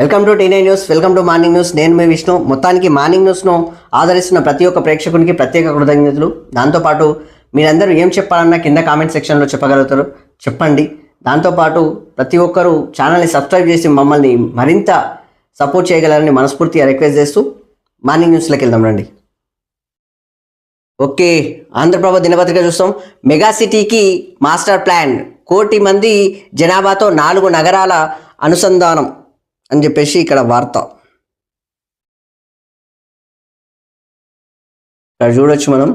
Welcome to టీనే news welcome to morning news. నేను మీ విష్ణు. మొత్తానికి మార్నింగ్ న్యూస్ను ఆదరిస్తున్న ప్రతి ఒక్క ప్రేక్షకునికి ప్రత్యేక కృతజ్ఞతలు. దాంతోపాటు మీరందరూ ఏం చెప్పాలన్నా కింద కామెంట్ సెక్షన్లో చెప్పగలుగుతారు. చెప్పండి. దాంతోపాటు ప్రతి ఒక్కరూ ఛానల్ని సబ్స్క్రైబ్ చేసి మమ్మల్ని మరింత సపోర్ట్ చేయగలరని మనస్ఫూర్తిగా రిక్వెస్ట్ చేస్తూ మార్నింగ్ న్యూస్లోకి వెళ్దాం రండి. ఓకే. ఆంధ్రప్రభ దినపత్రిక చూస్తాం. మెగా సిటీకి మాస్టర్ ప్లాన్. కోటి మంది జనాభాతో నాలుగు నగరాల అనుసంధానం. అని చెప్పేసి ఇక్కడ వార్త. ఇక్కడ చూడొచ్చు మనం.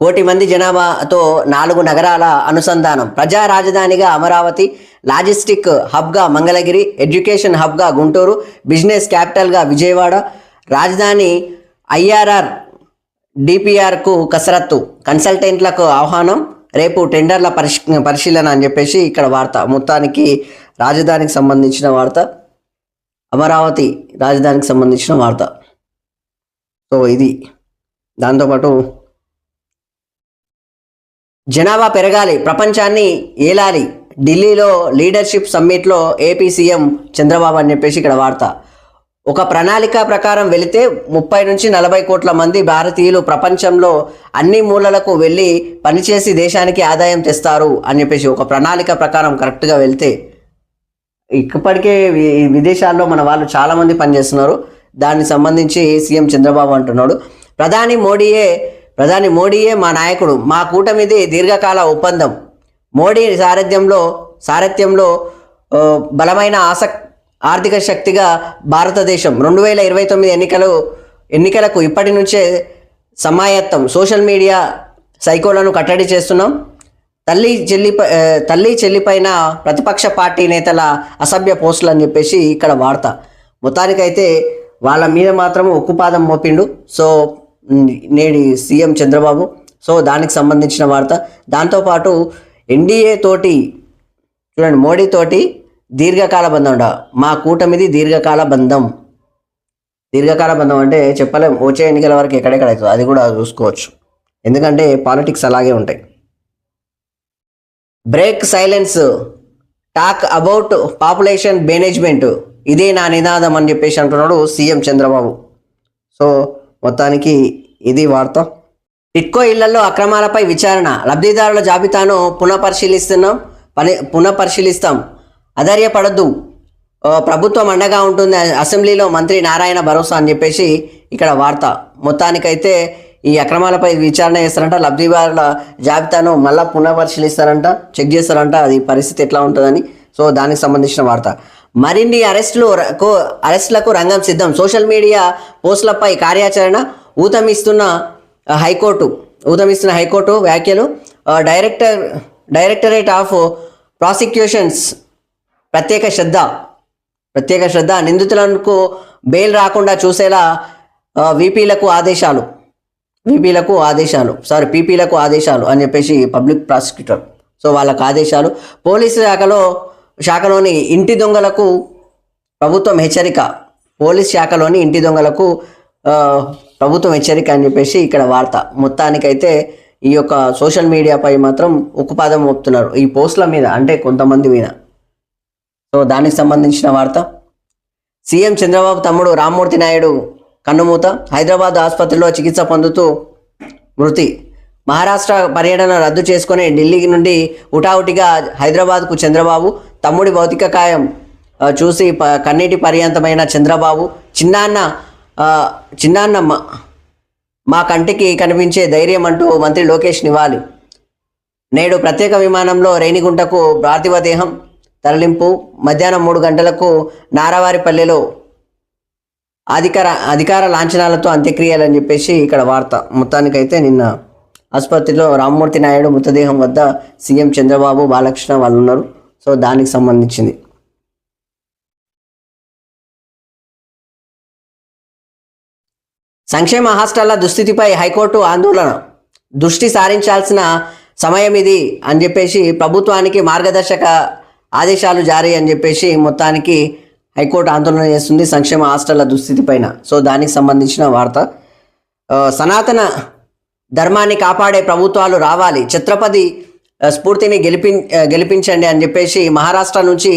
కోటి మంది జనాభాతో నాలుగు నగరాల అనుసంధానం. ప్రజా రాజధానిగా అమరావతి లాజిస్టిక్ హబ్గా మంగళగిరి ఎడ్యుకేషన్ హబ్గా గుంటూరు బిజినెస్ క్యాపిటల్గా విజయవాడ రాజధాని ఐఆర్ఆర్ డిపిఆర్కు కసరత్తు కన్సల్టెంట్లకు ఆహ్వానం రేపు టెండర్ల పరిశీ పరిశీలన అని చెప్పేసి ఇక్కడ వార్త మొత్తానికి రాజధానికి సంబంధించిన వార్త అమరావతి రాజధానికి సంబంధించిన వార్త. సో ఇది దాంతోపాటు జనాభా పెరగాలి ప్రపంచాన్ని ఏలాలి ఢిల్లీలో లీడర్షిప్ సమ్మిట్లో ఏపీ సీఎం చంద్రబాబు అని చెప్పేసి ఇక్కడ వార్త. ఒక ప్రణాళిక ప్రకారం వెళితే ముప్పై నుంచి నలభై కోట్ల మంది భారతీయులు ప్రపంచంలో అన్ని మూలలకు వెళ్ళి పనిచేసి దేశానికి ఆదాయం తెస్తారు అని చెప్పేసి ఒక ప్రణాళిక ప్రకారం కరెక్ట్గా వెళ్తే ఇప్పటికే విదేశాల్లో మన వాళ్ళు చాలామంది పనిచేస్తున్నారు. దానికి సంబంధించి సీఎం చంద్రబాబు అంటున్నాడు. ప్రధాని మోడీయే ప్రధాని మోడీయే మా నాయకుడు. మా కూటమిది దీర్ఘకాల ఒప్పందం. మోడీ సారథ్యంలో సారథ్యంలో బలమైన ఆసక్ ఆర్థిక శక్తిగా భారతదేశం రెండు వేల ఇరవై తొమ్మిది ఎన్నికలు ఎన్నికలకు ఇప్పటి నుంచే సమాయత్తం సోషల్ మీడియా సైకోలను కట్టడి చేస్తున్నాం. తల్లి చెల్లి తల్లి చెల్లిపైన ప్రతిపక్ష పార్టీ నేతల అసభ్య పోస్టులు అని చెప్పేసి ఇక్కడ వార్త. మొత్తానికైతే వాళ్ళ మీద మాత్రం ఉక్కుపాదం మోపిండు. సో నేడి సీఎం చంద్రబాబు. సో దానికి సంబంధించిన వార్త. దాంతోపాటు ఎన్డీఏ తోటి చూడండి మోడీ తోటి దీర్ఘకాల బంధం ఉండ మా కూటమిది దీర్ఘకాల బంధం. దీర్ఘకాల బంధం అంటే చెప్పలేం. వచ్చే ఎన్నికల వరకు ఎక్కడెక్కడ అవుతుంది అది కూడా చూసుకోవచ్చు. ఎందుకంటే పాలిటిక్స్ అలాగే ఉంటాయి. Break silence. Talk about population management. ఇదే నా నినాదం అని చెప్పేసి అంటున్నాడు సీఎం చంద్రబాబు. సో మొత్తానికి ఇది వార్త. టిట్కో ఇళ్ళలో అక్రమాలపై విచారణ. లబ్ధిదారుల జాబితాను పునఃపరిశీలిస్తున్నాం. పని పునఃపరిశీలిస్తాం. అధైర్యపడద్దు. ప్రభుత్వం అండగా ఉంటుంది. అసెంబ్లీలో మంత్రి నారాయణ భరోసా అని చెప్పేసి ఇక్కడ వార్త. మొత్తానికైతే ఈ అక్రమాలపై విచారణ చేస్తారంట. లబ్ధిదారుల జాబితాను మళ్ళా పునఃపరిశీలిస్తారంట. చెక్ చేస్తారంట. అది పరిస్థితి ఎట్లా ఉంటుందని. సో దానికి సంబంధించిన వార్త. మరిన్ని అరెస్టులు అరెస్టులకు రంగం సిద్ధం. సోషల్ మీడియా పోస్టులపై కార్యాచరణ ఊతమిస్తున్న హైకోర్టు ఊతమిస్తున్న హైకోర్టు వ్యాఖ్యలు. డైరెక్టర్ డైరెక్టరేట్ ఆఫ్ ప్రాసిక్యూషన్స్ ప్రత్యేక శ్రద్ధ. ప్రత్యేక శ్రద్ధ. నిందితులకు బెయిల్ రాకుండా చూసేలా ఆ, వీపీలకు ఆదేశాలు. వీపీలకు ఆదేశాలు. సారీ పీపీలకు ఆదేశాలు అని చెప్పేసి పబ్లిక్ ప్రాసిక్యూటర్. సో వాళ్ళకు ఆదేశాలు. పోలీసు శాఖలో శాఖలోని ఇంటి దొంగలకు ప్రభుత్వం హెచ్చరిక. పోలీస్ శాఖలోని ఇంటి దొంగలకు ప్రభుత్వం హెచ్చరిక అని చెప్పేసి ఇక్కడ వార్త. మొత్తానికైతే ఈ యొక్క సోషల్ మీడియాపై మాత్రం ఉక్కుపాదం మోపుతున్నారు. ఈ పోస్టుల మీద అంటే కొంతమంది మీద. సో దానికి సంబంధించిన వార్త. సీఎం చంద్రబాబు తమ్ముడు రామ్మూర్తి నాయుడు కన్నుమూత. హైదరాబాద్ ఆసుపత్రిలో చికిత్స పొందుతూ మృతి. మహారాష్ట్ర పర్యటన రద్దు చేసుకుని ఢిల్లీ నుండి ఉటావుటిగా హైదరాబాద్కు చంద్రబాబు తమ్ముడి భౌతిక కాయం చూసి ప కన్నీటి పర్యంతమైన చంద్రబాబు చిన్నాన్న చిన్నాన్న మా- మా కంటికి కనిపించే ధైర్యం అంటూ మంత్రి లోకేష్ నివాలి నేడు ప్రత్యేక విమానంలో రేణిగుంటకు పార్థివ దేహం. తరలింపు మధ్యాహ్నం మూడు గంటలకు నారావారిపల్లెలో అధికార అధికార లాంఛనాలతో అంత్యక్రియలు అని చెప్పేసి ఇక్కడ వార్త. మొత్తానికైతే నిన్న ఆసుపత్రిలో రామ్మూర్తి నాయుడు మృతదేహం వద్ద సీఎం చంద్రబాబు బాలకృష్ణ వాళ్ళు ఉన్నారు సో దానికి సంబంధించింది. సంక్షేమ హాస్టళ్ళ దుస్థితిపై హైకోర్టు ఆందోళన. దృష్టి సారించాల్సిన సమయం ఇది అని చెప్పేసి ప్రభుత్వానికి మార్గదర్శక ఆదేశాలు జారీ అని చెప్పేసి మొత్తానికి హైకోర్టు ఆందోళన చేస్తుంది సంక్షేమ హాస్టళ్ళ దుస్థితి పైన. సో దానికి సంబంధించిన వార్త. సనాతన ధర్మాన్ని కాపాడే ప్రభుత్వాలు రావాలి. ఛత్రపతి స్ఫూర్తిని గెలిపి గెలిపించండి అని చెప్పేసి మహారాష్ట్ర నుంచి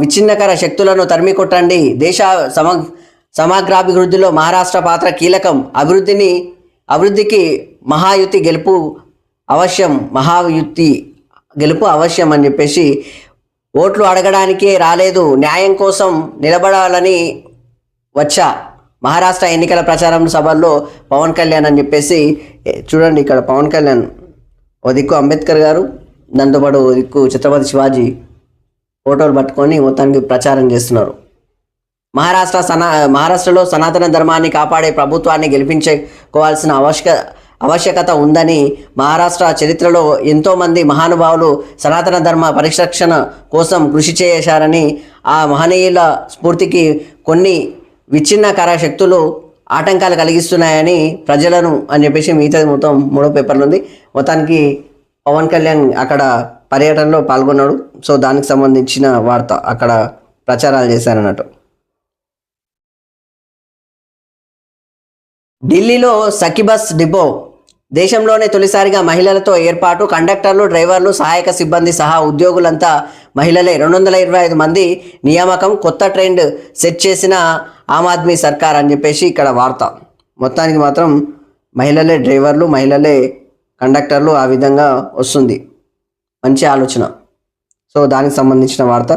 విచ్ఛిన్నకర శక్తులను తరిమి కొట్టండి. దేశ సమ సమగ్రాభివృద్ధిలో మహారాష్ట్ర పాత్ర కీలకం. అభివృద్ధిని అభివృద్ధికి మహాయుతి గెలుపు అవశ్యం. మహాయుతి గెలుపు అవశ్యం అని చెప్పేసి ఓట్లు అడగడానికే రాలేదు. న్యాయం కోసం నిలబడాలని వచ్చా మహారాష్ట్ర ఎన్నికల ప్రచారం సభల్లో పవన్ కళ్యాణ్ అని చెప్పేసి చూడండి ఇక్కడ పవన్ కళ్యాణ్ ఓ దిక్కు అంబేద్కర్ గారు దాంతోపాటు ఓ దిక్కు ఛత్రపతి శివాజీ ఫోటోలు పట్టుకొని మొత్తానికి ప్రచారం చేస్తున్నారు. మహారాష్ట్ర సనా మహారాష్ట్రలో సనాతన ధర్మాన్ని కాపాడే ప్రభుత్వాన్ని గెలిపించుకోవాల్సిన ఆవశ్యక ఆవశ్యకత ఉందని మహారాష్ట్ర చరిత్రలో ఎంతోమంది మహానుభావులు సనాతన ధర్మ పరిరక్షణ కోసం కృషి చేశారని ఆ మహనీయుల స్ఫూర్తికి కొన్ని విచ్ఛిన్నకర శక్తులు ఆటంకాలు కలిగిస్తున్నాయని ప్రజలను అని చెప్పేసి మిగతాది మొత్తం మూడో పేపర్లు ఉంది. మొత్తానికి పవన్ కళ్యాణ్ అక్కడ పర్యటనలో పాల్గొన్నాడు. సో దానికి సంబంధించిన వార్త అక్కడ ప్రచారాలు చేశారన్నట్టు. ఢిల్లీలో సఖిబస్ డిపో. దేశంలోనే తొలిసారిగా మహిళలతో ఏర్పాటు. కండక్టర్లు డ్రైవర్లు సహాయక సిబ్బంది సహా ఉద్యోగులంతా మహిళలే. రెండు వందల ఇరవై ఐదు మంది నియామకం కొత్త ట్రెండ్ సెట్ చేసిన ఆమ్ ఆద్మీ సర్కార్ అని చెప్పేసి ఇక్కడ వార్త. మొత్తానికి మాత్రం మహిళలే డ్రైవర్లు మహిళలే కండక్టర్లు ఆ విధంగా వస్తుంది. మంచి ఆలోచన. సో దానికి సంబంధించిన వార్త.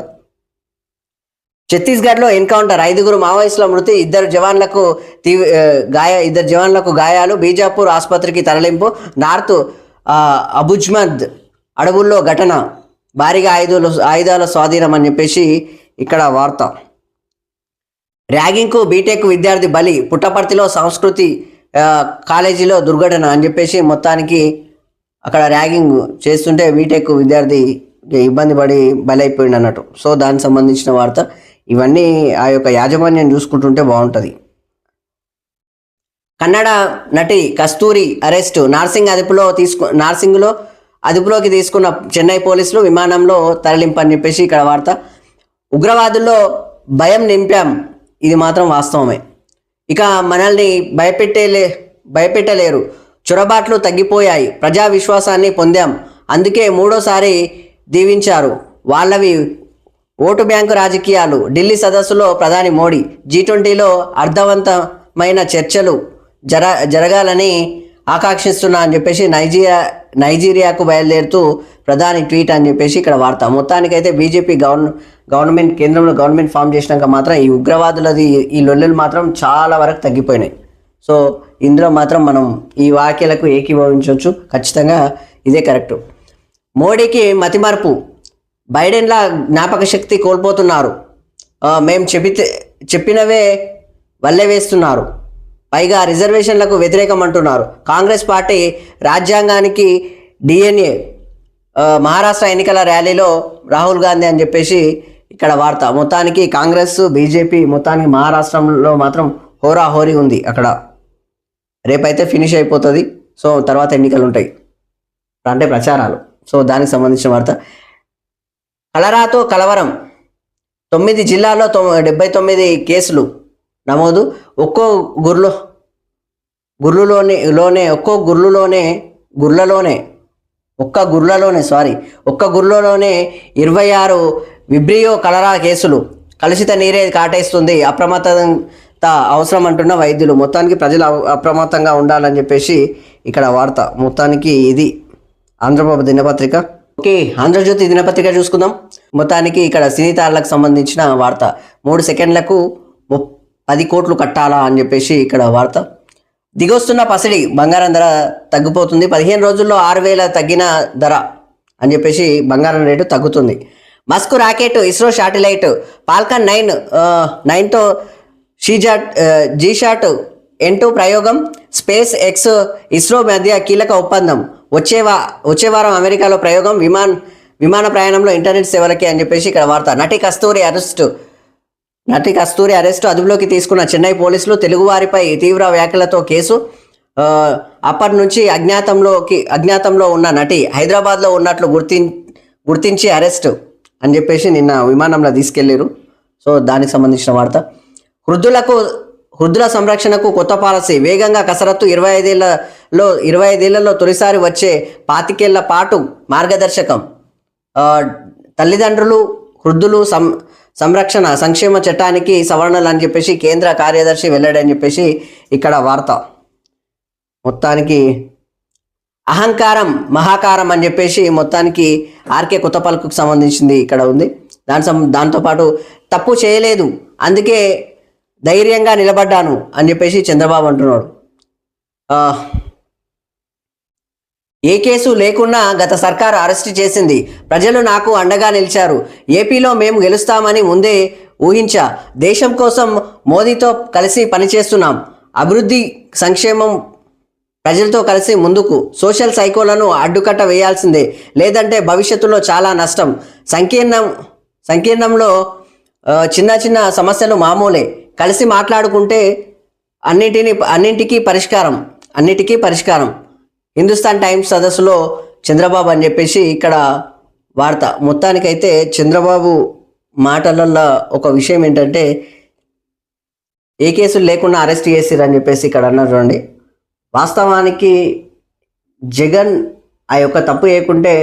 ఛత్తీస్గఢ్లో ఎన్కౌంటర్ ఐదుగురు మావోయిస్టుల మృతి ఇద్దరు జవాన్లకు తీవ్ర గాయ ఇద్దరు జవాన్లకు గాయాలు బీజాపూర్ ఆసుపత్రికి తరలింపు నార్త్ అబుజ్మద్ అడవుల్లో ఘటన. భారీగా ఆయుధాలు ఆయుధాల స్వాధీనం అని చెప్పేసి ఇక్కడ వార్త. ర్యాగింగ్కు బీటెక్ విద్యార్థి బలి పుట్టపర్తిలో సంస్కృతి కాలేజీలో దుర్ఘటన అని చెప్పేసి మొత్తానికి అక్కడ ర్యాగింగ్ చేస్తుంటే బీటెక్ విద్యార్థి ఇబ్బంది పడి బలైపోయింది అన్నట్టు సో దానికి సంబంధించిన వార్త. ఇవన్నీ ఆ యొక్క యాజమాన్యం చూసుకుంటుంటే బాగుంటుంది. కన్నడ నటి కస్తూరి అరెస్ట్ నార్సింగ్ అదుపులో తీసుకు నార్సింగ్లో అదుపులోకి తీసుకున్న చెన్నై పోలీసులు విమానంలో తరలింపని చెప్పేసి ఇక్కడ వార్త. ఉగ్రవాదుల్లో భయం నింపాం. ఇది మాత్రం వాస్తవమే. ఇక మనల్ని భయపెట్టేలే భయపెట్టలేరు. చొరబాట్లు తగ్గిపోయాయి. ప్రజా విశ్వాసాన్ని పొందాం. అందుకే మూడోసారి దీవించారు. వాళ్ళవి ఓటు బ్యాంకు రాజకీయాలు. ఢిల్లీ సదస్సులో ప్రధాని మోడీ జీ ట్వంటీలో అర్థవంతమైన చర్చలు జర జరగాలని ఆకాంక్షిస్తున్నా అని చెప్పేసి నైజీరియా నైజీరియాకు బయలుదేరుతూ ప్రధాని ట్వీట్ అని చెప్పేసి ఇక్కడ వార్త. మొత్తానికైతే బీజేపీ గవర్న గవర్నమెంట్ కేంద్రంలో గవర్నమెంట్ ఫామ్ చేసినాక మాత్రం ఈ ఉగ్రవాదులది ఈ లొల్లులు మాత్రం చాలా వరకు తగ్గిపోయినాయి. సో ఇందులో మాత్రం మనం ఈ వ్యాఖ్యలకు ఏకీభవించవచ్చు. ఖచ్చితంగా ఇదే కరెక్ట్. మోడీకి మతిమార్పు. బైడెన్లా జ్ఞాపక శక్తి కోల్పోతున్నారు. మేము మేం చెప్పినవే వల్లే వేస్తున్నారు. పైగా రిజర్వేషన్లకు వ్యతిరేకం అంటున్నారు కాంగ్రెస్ పార్టీ రాజ్యాంగానికి డిఎన్ఏ మహారాష్ట్ర ఎన్నికల ర్యాలీలో రాహుల్ గాంధీ అని చెప్పేసి ఇక్కడ వార్త. మొత్తానికి కాంగ్రెస్ బీజేపీ మొత్తానికి మహారాష్ట్రంలో మాత్రం హోరా హోరీ ఉంది అక్కడ. రేపైతే ఫినిష్ అయిపోతుంది. సో తర్వాత ఎన్నికలు ఉంటాయి అంటే ప్రచారాలు. సో దానికి సంబంధించిన వార్త. కలరాతో కలవరం. తొమ్మిది జిల్లాల్లో తొ డెబ్బై తొమ్మిది కేసులు నమోదు. ఒక్కో గుర్లు గుర్రులోనే లోనే ఒక్కో గుర్రులోనే గుర్లలోనే ఒక్క గుర్లలోనే సారీ ఒక్క గుర్రలోనే ఇరవై ఆరు విబ్రియో కలరా కేసులు. కలుషిత నీరే కాటేస్తుంది. అప్రమత్తత అవసరం అంటున్న వైద్యులు. మొత్తానికి ప్రజలు అప్రమత్తంగా ఉండాలని చెప్పేసి ఇక్కడ వార్త. మొత్తానికి ఇది ఆంధ్రప్రభ దినపత్రిక. ఓకే ఆంధ్రజ్యోతి దినపత్రిక చూసుకుందాం. మొత్తానికి ఇక్కడ సినీతారులకు సంబంధించిన వార్త. మూడు సెకండ్లకు పది కోట్లు కట్టాలా అని చెప్పేసి ఇక్కడ వార్త. దిగొస్తున్న పసిడి బంగారం ధర తగ్గిపోతుంది. పదిహేను రోజుల్లో ఆరు వేల తగ్గిన ధర అని చెప్పేసి బంగారం రేటు తగ్గుతుంది. Musk rocket ISRO satellite Falcon nine నైన్తో షీజాట్ జీషాట్ ఎన్ టూ ప్రయోగం స్పేస్ ఎక్స్ ఇస్రో మధ్య కీలక ఒప్పందం. వచ్చే వా వచ్చే వారం అమెరికాలో ప్రయోగం విమాన్ విమాన ప్రయాణంలో ఇంటర్నెట్ సేవలకి అని చెప్పేసి ఇక్కడ వార్త. నటి కస్తూరి అరెస్ట్. నటి కస్తూరి అరెస్టు అదుపులోకి తీసుకున్న చెన్నై పోలీసులు తెలుగువారిపై తీవ్ర వ్యాఖ్యలతో కేసు అప్పటి నుంచి అజ్ఞాతంలోకి అజ్ఞాతంలో ఉన్న నటి హైదరాబాద్లో ఉన్నట్లు గుర్తిం గుర్తించి అరెస్ట్ అని చెప్పేసి నిన్న విమానంలో తీసుకెళ్ళారు సో దానికి సంబంధించిన వార్త. వృద్ధులకు వృద్ధుల సంరక్షణకు కొత్త పాలసీ. వేగంగా కసరత్తు ఇరవై ఐదేళ్ళలో ఇరవై ఐదేళ్ళలో తొలిసారి వచ్చే పాతికేళ్ళ పాటు మార్గదర్శకం. తల్లిదండ్రులు వృద్ధులు సం సంరక్షణ సంక్షేమ చట్టానికి సవరణలు అని చెప్పేసి కేంద్ర కార్యదర్శి వెళ్ళాడని చెప్పేసి ఇక్కడ వార్త. మొత్తానికి అహంకారం మహాకారం అని చెప్పేసి మొత్తానికి ఆర్కే కొత్తపల్కు సంబంధించింది ఇక్కడ ఉంది. దాని సం దాంతోపాటు తప్పు చేయలేదు. అందుకే ధైర్యంగా నిలబడ్డాను అని చెప్పేసి చంద్రబాబు అంటున్నాడు. ఏ కేసు లేకున్నా గత సర్కారు అరెస్ట్ చేసింది. ప్రజలు నాకు అండగా నిలిచారు. ఏపీలో మేము గెలుస్తామని ముందే ఊహించా. దేశం కోసం మోదీతో కలిసి పనిచేస్తున్నాం. అభివృద్ధి సంక్షేమం ప్రజలతో కలిసి ముందుకు. సోషల్ సైకోలను అడ్డుకట్ట వేయాల్సిందే. లేదంటే భవిష్యత్తులో చాలా నష్టం. సంకీర్ణం సంకీర్ణంలో చిన్న చిన్న సమస్యలు మామూలే. కలిసి మాట్లాడుకుంటే అన్నిటిని అన్నింటికీ పరిష్కారం అన్నిటికీ పరిష్కారం. హిందుస్థాన్ టైమ్స్ సదస్సులో చంద్రబాబు అని చెప్పేసి ఇక్కడ వార్త. మొత్తానికైతే చంద్రబాబు మాటలలో ఒక విషయం ఏంటంటే ఏ కేసులు లేకుండా అరెస్ట్ చేసిరని చెప్పేసి ఇక్కడ అన్నారు చూడండి. వాస్తవానికి జగన్ ఆ యొక్క తప్పు చేయకుంటే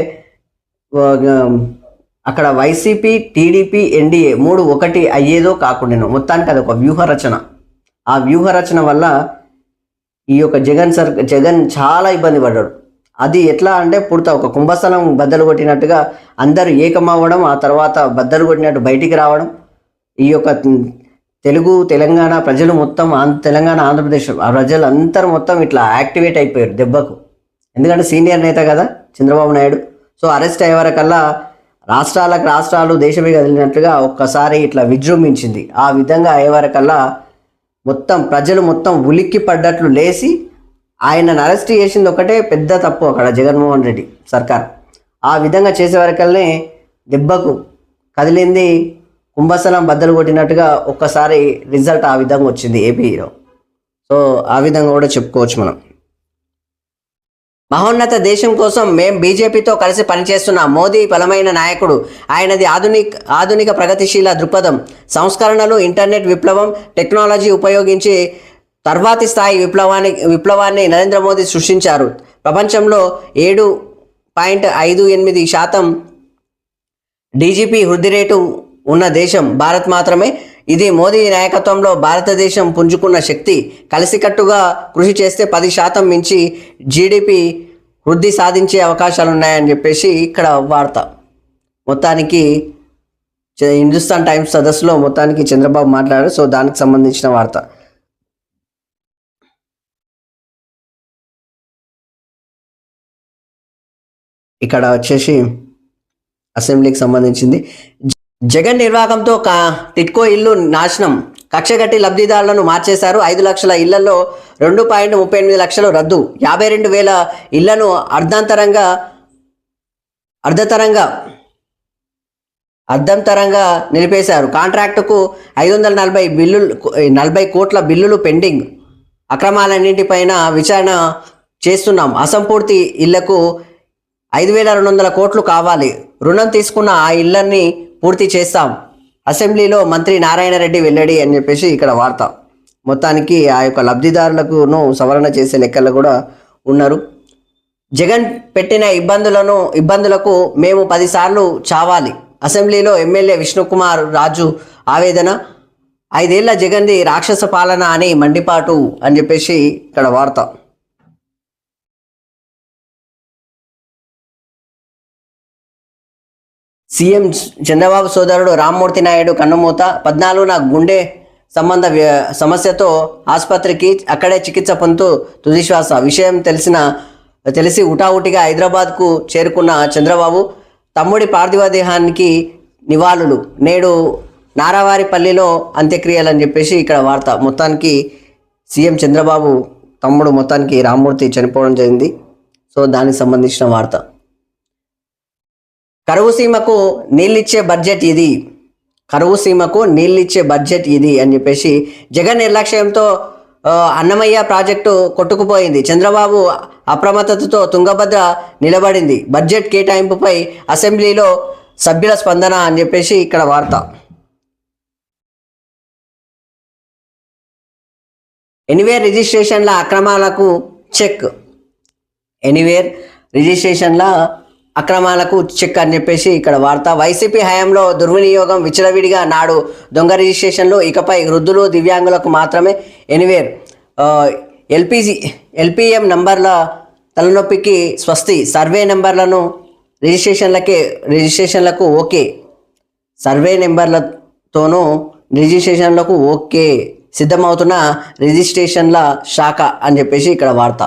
అక్కడ వైసీపీ టీడీపీ ఎన్డీఏ మూడు ఒకటి అయ్యేదో కాకుండా మొత్తానికి అది ఒక వ్యూహ రచన ఆ వ్యూహ రచన వల్ల ఈ యొక్క జగన్ సర్ జగన్ చాలా ఇబ్బంది పడ్డాడు. అది ఎట్లా అంటే పుడతా ఒక కుంభస్థలం బద్దలు కొట్టినట్టుగా అందరూ ఏకమవ్వడం ఆ తర్వాత బద్దలు కొట్టినట్టు బయటికి రావడం ఈ యొక్క తెలుగు తెలంగాణ ప్రజలు మొత్తం ఆంధ్ర తెలంగాణ ఆంధ్రప్రదేశ్ ఆ ప్రజలు అందరూ మొత్తం ఇట్లా యాక్టివేట్ అయిపోయారు దెబ్బకు. ఎందుకంటే సీనియర్ నేత కదా చంద్రబాబు నాయుడు. సో అరెస్ట్ అయ్యే వరకల్లా రాష్ట్రాలకు రాష్ట్రాలు దేశమే కదిలినట్లుగా ఒక్కసారి ఇట్లా విజృంభించింది. ఆ విధంగా అయ్యేవరకల్లా మొత్తం ప్రజలు మొత్తం ఉలిక్కి పడ్డట్లు లేచి ఆయనను అరెస్ట్ చేసింది ఒకటే పెద్ద తప్పు అక్కడ జగన్మోహన్ రెడ్డి సర్కార్. ఆ విధంగా చేసేవరకల్నే దెబ్బకు కదిలింది కుంభస్థలం బద్దలు కొట్టినట్టుగా ఒక్కసారి రిజల్ట్ ఆ విధంగా వచ్చింది ఏపీలో. సో ఆ విధంగా కూడా చెప్పుకోవచ్చు మనం. మహోన్నత దేశం కోసం మేం బీజేపీతో కలిసి పనిచేస్తున్నాం మోదీ బలమైన నాయకుడు. ఆయనది ఆధునిక ఆధునిక ప్రగతిశీల దృక్పథం. సంస్కరణలు ఇంటర్నెట్ విప్లవం టెక్నాలజీ ఉపయోగించి తర్వాతి స్థాయి విప్లవాన్ని విప్లవాన్ని నరేంద్ర మోదీ సృష్టించారు. ప్రపంచంలో ఏడు పాయింట్ ఐదు ఎనిమిది శాతం డీజీపీ వృద్ధి రేటు ఉన్న దేశం భారత్ మాత్రమే ఇది మోదీ నాయకత్వంలో భారతదేశం పుంజుకున్న శక్తి. కలిసికట్టుగా కృషి చేస్తే పది శాతం మించి జీడిపి వృద్ధి సాధించే అవకాశాలు ఉన్నాయని చెప్పేసి ఇక్కడ వార్త. మొత్తానికి హిందుస్థాన్ టైమ్స్ సదస్సులో మొత్తానికి చంద్రబాబు మాట్లాడారు. సో దానికి సంబంధించిన వార్త. ఇక్కడ వచ్చేసి అసెంబ్లీకి సంబంధించింది. జగన్ నిర్వాహకంతో కా టిట్కో ఇల్లు నాశనం. కక్షగట్టి లబ్ధిదారులను మార్చేశారు ఐదు లక్షల ఇళ్ళలో రెండు పాయింట్ ముప్పై ఎనిమిది లక్షలు రద్దు. యాభై రెండు వేల ఇళ్ళను అర్ధాంతరంగా అర్ధతరంగా అర్ధంతరంగా నిలిపేశారు. కాంట్రాక్టుకు ఐదు వందల నలభై బిల్లులు నలభై కోట్ల బిల్లులు పెండింగ్. అక్రమాలన్నింటిపైన విచారణ చేస్తున్నాం. అసంపూర్తి ఇళ్ళకు ఐదు వేల రెండు వందల కోట్లు కావాలి. రుణం తీసుకున్న ఆ ఇళ్ళన్నీ పూర్తి చేస్తాం. అసెంబ్లీలో మంత్రి నారాయణ రెడ్డి వెల్లడి అని చెప్పేసి ఇక్కడ వార్త. మొత్తానికి ఆ యొక్క లబ్ధిదారులకును సవరణ చేసే లెక్కలు కూడా ఉన్నారు. జగన్ పెట్టిన ఇబ్బందులను ఇబ్బందులకు మేము పదిసార్లు చావాలి. అసెంబ్లీలో ఎమ్మెల్యే విష్ణుకుమార్ రాజు ఆవేదన. ఐదేళ్ళ జగన్ది రాక్షస పాలన అని మండిపాటు అని చెప్పేసి ఇక్కడ వార్త. సీఎం చంద్రబాబు సోదరుడు రామ్మూర్తి నాయుడు కన్నుమూత పద్నాలుగున గుండె సంబంధ వ్య- సమస్యతో ఆసుపత్రికి అక్కడే చికిత్స పొందుతూ తుదిశ్వాస. విషయం తెలిసిన తెలిసి ఉటావుటిగా హైదరాబాద్కు చేరుకున్న చంద్రబాబు తమ్ముడి పార్థివ దేహానికి నివాళులు. నేడు నారావారిపల్లిలో అంత్యక్రియలు అని చెప్పేసి ఇక్కడ వార్త. మొత్తానికి సీఎం చంద్రబాబు తమ్ముడు మొత్తానికి రామ్మూర్తి చనిపోవడం జరిగింది. సో దానికి సంబంధించిన వార్త. కరువు సీమకు నీళ్ళిచ్చే బడ్జెట్ ఇది. కరువు సీమకు నీళ్ళిచ్చే బడ్జెట్ ఇది అని చెప్పేసి జగన్ నిర్లక్ష్యంతో అన్నమయ్య ప్రాజెక్టు కొట్టుకుపోయింది. చంద్రబాబు అప్రమత్తతతో తుంగభద్ర నిలబడింది. బడ్జెట్ కేటాయింపుపై అసెంబ్లీలో సభ్యుల స్పందన అని చెప్పేసి ఇక్కడ వార్త. ఎనీవేర్ రిజిస్ట్రేషన్ల అక్రమాలకు చెక్. ఎనీవేర్ రిజిస్ట్రేషన్ల అక్రమాలకు చెక్ అని చెప్పేసి ఇక్కడ వార్త. వైసీపీ హయాంలో దుర్వినియోగం విచ్చలవిడిగా నాడు దొంగ రిజిస్ట్రేషన్లు ఇకపై వృద్ధులు దివ్యాంగులకు మాత్రమే ఎనివేర్. ఎల్పిజి ఎల్పిఎం నంబర్ల తలనొప్పికి స్వస్తి. సర్వే నెంబర్లను రిజిస్ట్రేషన్లకే రిజిస్ట్రేషన్లకు ఓకే. సర్వే నెంబర్లతోనూ రిజిస్ట్రేషన్లకు ఓకే. సిద్ధమవుతున్న రిజిస్ట్రేషన్ల శాఖ అని చెప్పేసి ఇక్కడ వార్త.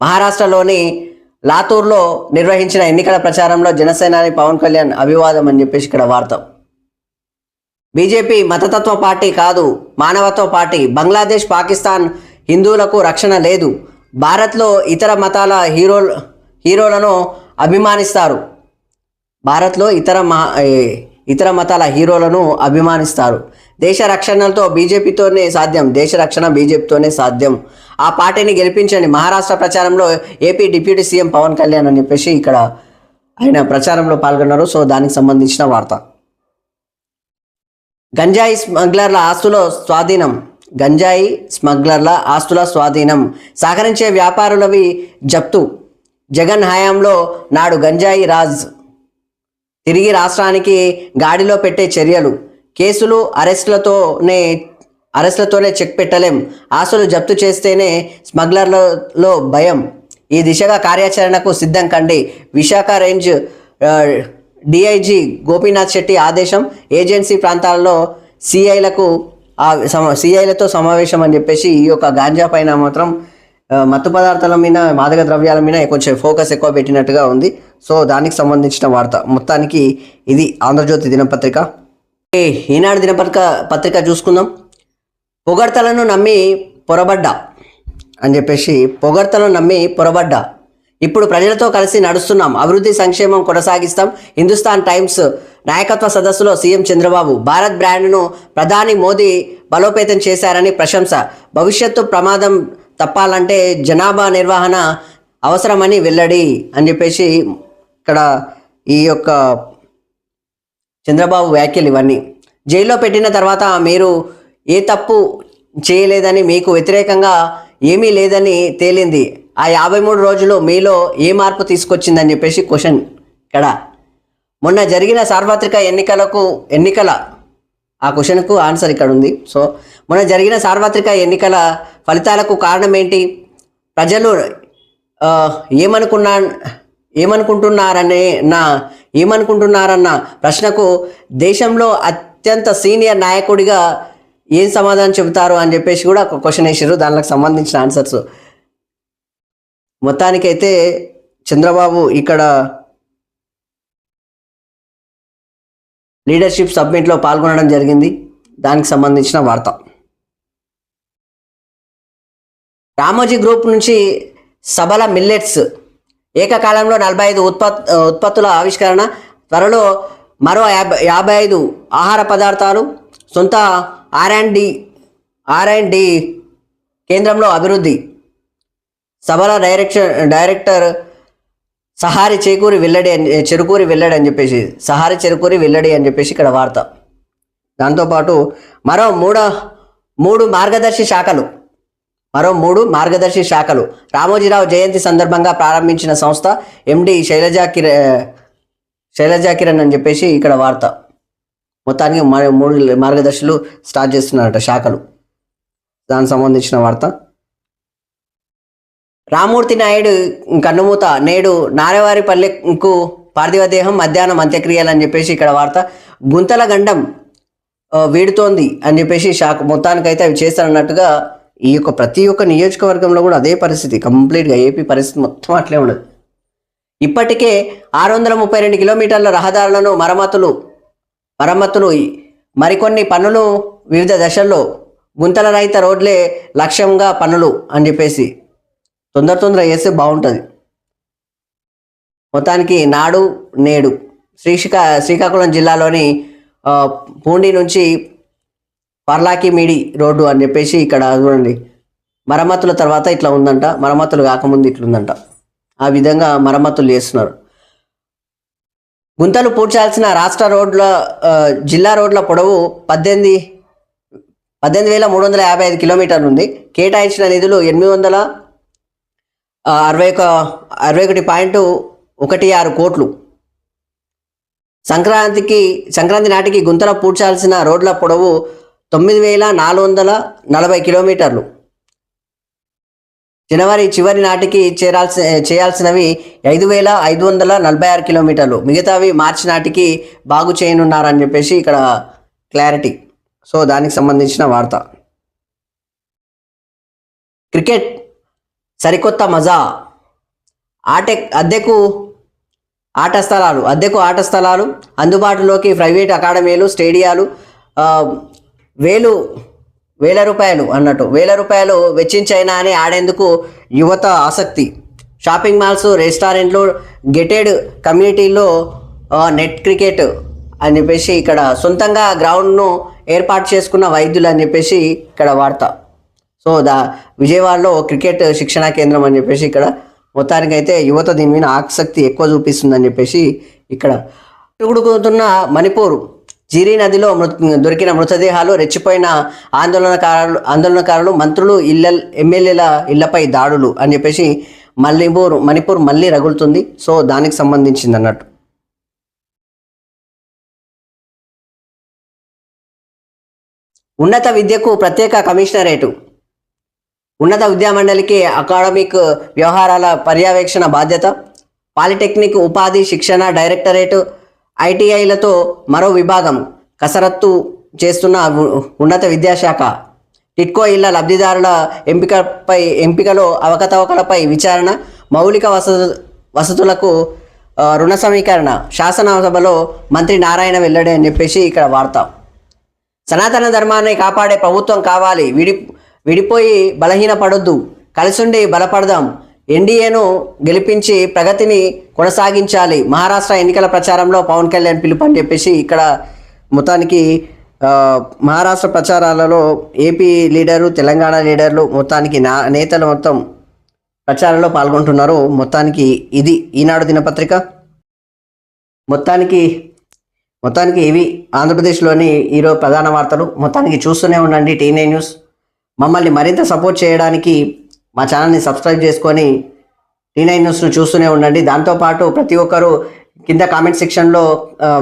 మహారాష్ట్రలోని లాతూర్లో నిర్వహించిన ఎన్నికల ప్రచారంలో జనసేనాని పవన్ కళ్యాణ్ అభివాదం అని చెప్పేసి ఇక్కడ వార్త. బీజేపీ మతతత్వ పార్టీ కాదు మానవత్వ పార్టీ. బంగ్లాదేశ్ పాకిస్తాన్ హిందువులకు రక్షణ లేదు. భారత్లో ఇతర మతాల హీరో హీరోలను అభిమానిస్తారు. భారత్లో ఇతర మహా ఇతర మతాల హీరోలను అభిమానిస్తారు. దేశ రక్షణలతో బీజేపీతోనే సాధ్యం దేశ రక్షణ బీజేపీతోనే సాధ్యం. ఆ పార్టీని గెలిపించండి. మహారాష్ట్ర ప్రచారంలో AP deputy CM Pawan Kalyan అని చెప్పేసి ఇక్కడ ఆయన ప్రచారంలో పాల్గొన్నారు. సో దానికి సంబంధించిన వార్త. గంజాయి స్మగ్లర్ల ఆస్తుల స్వాధీనం. గంజాయి స్మగ్లర్ల ఆస్తుల స్వాధీనం. సహకరించే వ్యాపారులవి జప్తు. జగన్ హయాంలో నాడు గంజాయి రాజ్ తిరిగి రాష్ట్రానికి గాడిలో పెట్టే చర్యలు. కేసులు అరెస్టులతోనే అరెస్టులతోనే చెక్ పెట్టలేం. ఆస్తులు జప్తు చేస్తేనే స్మగ్లర్లలో భయం. ఈ దిశగా కార్యాచరణకు సిద్ధం కండి. విశాఖ రేంజ్ డిఐజీ గోపీనాథ్ శెట్టి ఆదేశం. ఏజెన్సీ ప్రాంతాల్లో సిఐలకు సిఐలతో సమావేశం అని చెప్పేసి ఈ యొక్క గాంజా పైన మాత్రం మత్తు పదార్థాల మీద మాదక ద్రవ్యాల మీద కొంచెం ఫోకస్ ఎక్కువ పెట్టినట్టుగా ఉంది. సో దానికి సంబంధించిన వార్త. మొత్తానికి ఇది ఆంధ్రజ్యోతి దినపత్రిక. ఈనాడు దినపత్రిక పత్రిక చూసుకుందాం. పొగడ్తలను నమ్మి పొరబడ్డా అని చెప్పేసి పొగడ్తలను నమ్మి పొరబడ్డా. ఇప్పుడు ప్రజలతో కలిసి నడుస్తున్నాం. అభివృద్ధి సంక్షేమం కొనసాగిస్తాం. హిందుస్థాన్ టైమ్స్ నాయకత్వ సదస్సులో సీఎం చంద్రబాబు భారత్ బ్రాండ్ను ప్రధాని మోదీ బలోపేతం చేశారని ప్రశంస. భవిష్యత్తు ప్రమాదం తప్పాలంటే జనాభా నిర్వహణ అవసరమని వెల్లడి అని చెప్పేసి ఇక్కడ ఈ యొక్క చంద్రబాబు వ్యాఖ్యలు ఇవన్నీ. జైల్లో పెట్టిన తర్వాత మీరు ఏ తప్పు చేయలేదని మీకు వ్యతిరేకంగా ఏమీ లేదని తేలింది. ఆ యాభై మూడు రోజులు మీలో ఏ మార్పు తీసుకొచ్చిందని చెప్పేసి క్వశ్చన్ ఇక్కడ. మొన్న జరిగిన సార్వత్రిక ఎన్నికలకు ఎన్నికల ఆ క్వశ్చన్కు ఆన్సర్ ఇక్కడ ఉంది. సో మొన్న జరిగిన సార్వత్రిక ఎన్నికల ఫలితాలకు కారణం ఏంటి? ప్రజలు ఏమనుకున్నా ఏమనుకుంటున్నారనే నా ఏమనుకుంటున్నారన్న ప్రశ్నకు దేశంలో అత్యంత సీనియర్ నాయకుడిగా ఏం సమాధానం చెబుతారు అని చెప్పేసి కూడా ఒక క్వశ్చన్ వేసారు దానికి సంబంధించిన ఆన్సర్స్ మొత్తానికైతే చంద్రబాబు ఇక్కడ లీడర్షిప్ సబ్మిట్లో పాల్గొనడం జరిగింది. దానికి సంబంధించిన వార్త. రామోజీ గ్రూప్ నుంచి సబల మిల్లెట్స్ ఏకకాలంలో నలభై ఐదు ఉత్పత్ ఉత్పత్తుల ఆవిష్కరణ త్వరలో మరో యాభై యాభై ఐదు ఆహార పదార్థాలు సొంత R and D R and D కేంద్రంలో అభివృద్ధి. సభల డైరెక్షన్ డైరెక్టర్ సహారి చేకూరి వెల్లడి అని చెరుకూరి వెల్లడి అని చెప్పేసి సహారి చెరుకూరి వెల్లడి అని చెప్పేసి ఇక్కడ వార్త. దాంతోపాటు మరో మూడో మూడు మార్గదర్శి శాఖలు. మరో మూడు మార్గదర్శి శాఖలు. రామోజీరావు జయంతి సందర్భంగా ప్రారంభించిన సంస్థ ఎండి శైలజా కిర శైలజా కిరణ్ అని చెప్పేసి ఇక్కడ వార్త. మొత్తానికి మూడు మార్గదర్శులు స్టార్ట్ చేస్తున్నారట శాఖలు. దానికి సంబంధించిన వార్త. రామూర్తి నాయుడు కన్నుమూత నేడు నారేవారిపల్లెకు పార్థివ దేహం మధ్యాహ్నం అంత్యక్రియలు అని చెప్పేసి ఇక్కడ వార్త. గుంతల గండం వీడుతోంది అని చెప్పేసి షాక్ మొత్తానికైతే అవి చేస్తారన్నట్టుగా ఈ యొక్క ప్రతి ఒక్క నియోజకవర్గంలో కూడా అదే పరిస్థితి. కంప్లీట్గా ఏపీ పరిస్థితి మొత్తం అట్లే ఉండదు. ఇప్పటికే ఆరు వందల ముప్పై రెండు కిలోమీటర్ల రహదారులను మరమ్మతులు మరమ్మతులు మరికొన్ని పనులు వివిధ దశల్లో గుంతల రహిత రోడ్లే లక్ష్యంగా పనులు అని చెప్పేసి తొందర తొందర వేస్తే బాగుంటుంది. మొత్తానికి నాడు నేడు శ్రీశికా శ్రీకాకుళం జిల్లాలోని పూండి నుంచి పర్లాకి మీడి రోడ్డు అని చెప్పేసి ఇక్కడ చూడండి. మరమ్మతుల తర్వాత ఇట్లా ఉందంట. మరమ్మతులు కాకముందు ఇట్లుందంట. ఆ విధంగా మరమ్మతులు చేస్తున్నారు. గుంతలు పూడ్చాల్సిన రాష్ట్ర రోడ్ల జిల్లా రోడ్ల పొడవు పద్దెనిమిది పద్దెనిమిది వేల మూడు వందల యాభై ఐదు కిలోమీటర్లు ఉంది. కేటాయించిన నిధులు ఎనిమిది వందల అరవై ఒక అరవై ఒకటి పాయింట్ ఒకటి ఆరు కోట్లు. సంక్రాంతికి సంక్రాంతి నాటికి గుంతల పూడ్చాల్సిన రోడ్ల పొడవు తొమ్మిది వేల నాలుగు వందల నలభై కిలోమీటర్లు. జనవరి చివరి నాటికి చేరాల్సి చేయాల్సినవి ఐదు వేల ఐదు వందల నలభై ఆరు కిలోమీటర్లు. మిగతావి మార్చి నాటికి బాగు చేయనున్నారని చెప్పేసి ఇక్కడ క్లారిటీ. సో దానికి సంబంధించిన వార్త. క్రికెట్ సరికొత్త మజా. ఆట అద్దెకు ఆట స్థలాలు అద్దెకు ఆట స్థలాలు అందుబాటులోకి ప్రైవేట్ అకాడమీలు స్టేడియాలు వేలు వేల రూపాయలు అన్నట్టు. వేల రూపాయలు వెచ్చించైనా అని ఆడేందుకు యువత ఆసక్తి. షాపింగ్ మాల్స్ రెస్టారెంట్లు గెటెడ్ కమ్యూనిటీలో నెట్ క్రికెట్ అని చెప్పేసి ఇక్కడ సొంతంగా గ్రౌండ్ను ఏర్పాటు చేసుకున్న వైద్యులు అని చెప్పేసి ఇక్కడ వార్త. సో దా విజయవాడలో క్రికెట్ శిక్షణా కేంద్రం అని చెప్పేసి ఇక్కడ మొత్తానికైతే యువత దీని మీద ఆసక్తి ఎక్కువ చూపిస్తుందని చెప్పేసి ఇక్కడ. ఉడుకుతున్న మణిపూర్ జీరీ నదిలో మృ దొరికిన మృతదేహాలు రెచ్చిపోయిన ఆందోళనకారులు ఆందోళనకారులు మంత్రులు ఇళ్ళ ఎమ్మెల్యేల ఇళ్ళపై దాడులు అని చెప్పేసి మల్లిపూర్ మణిపూర్ మళ్ళీ రగులుతుంది. సో దానికి సంబంధించింది అన్నట్టు. ఉన్నత విద్యకు ప్రత్యేక కమిషనరేటు. ఉన్నత విద్యామండలికి అకాడమిక్ వ్యవహారాల పర్యవేక్షణ బాధ్యత. పాలిటెక్నిక్ ఉపాధి శిక్షణ డైరెక్టరేట్. ఐటీఐలతో మరో విభాగం కసరత్తు చేస్తున్న ఉన్నత విద్యాశాఖ. టిట్కో ఇళ్ళ లబ్ధిదారుల ఎంపికపై ఎంపికలో అవకతవకలపై విచారణ మౌలిక వసతు వసతులకు రుణ సమీకరణ శాసనసభలో మంత్రి నారాయణ వెల్లడి అని చెప్పేసి ఇక్కడ వార్త. సనాతన ధర్మాన్ని కాపాడే ప్రభుత్వం కావాలి. విడి విడిపోయి బలహీన పడొద్దు కలిసుండి బలపడదాం. ఎన్డీఏను గెలిపించి ప్రగతిని కొనసాగించాలి. మహారాష్ట్ర ఎన్నికల ప్రచారంలో పవన్ కళ్యాణ్ పిలుపు అని చెప్పేసి ఇక్కడ మొత్తానికి మహారాష్ట్ర ప్రచారాలలో ఏపీ లీడరు తెలంగాణ లీడర్లు మొత్తానికి నా నేతలు మొత్తం ప్రచారంలో పాల్గొంటున్నారు. మొత్తానికి ఇది ఈనాడు దినపత్రిక. మొత్తానికి మొత్తానికి ఇవి ఆంధ్రప్రదేశ్లోని ఈరోజు ప్రధాన వార్తలు. మొత్తానికి చూస్తూనే ఉండండి టీనే న్యూస్. మమ్మల్ని మరింత సపోర్ట్ చేయడానికి మా ఛానల్ని సబ్స్క్రైబ్ చేసుకొని టీ నైన్ న్యూస్ను చూస్తూనే ఉండండి. దాంతోపాటు ప్రతి ఒక్కరు కింద కామెంట్ సెక్షన్లో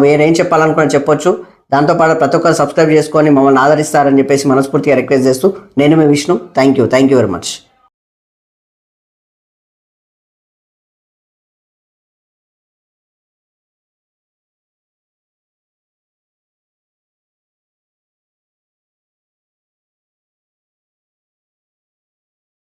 మీరేం చెప్పాలనుకున్నా చెప్పొచ్చు. దాంతోపాటు ప్రతి ఒక్కరు సబ్స్క్రైబ్ చేసుకొని మమ్మల్ని ఆదరిస్తారని చెప్పేసి మనస్ఫూర్తిగా రిక్వెస్ట్ చేస్తూ నేను మీ Vishnu. Thank you. Thank you very much.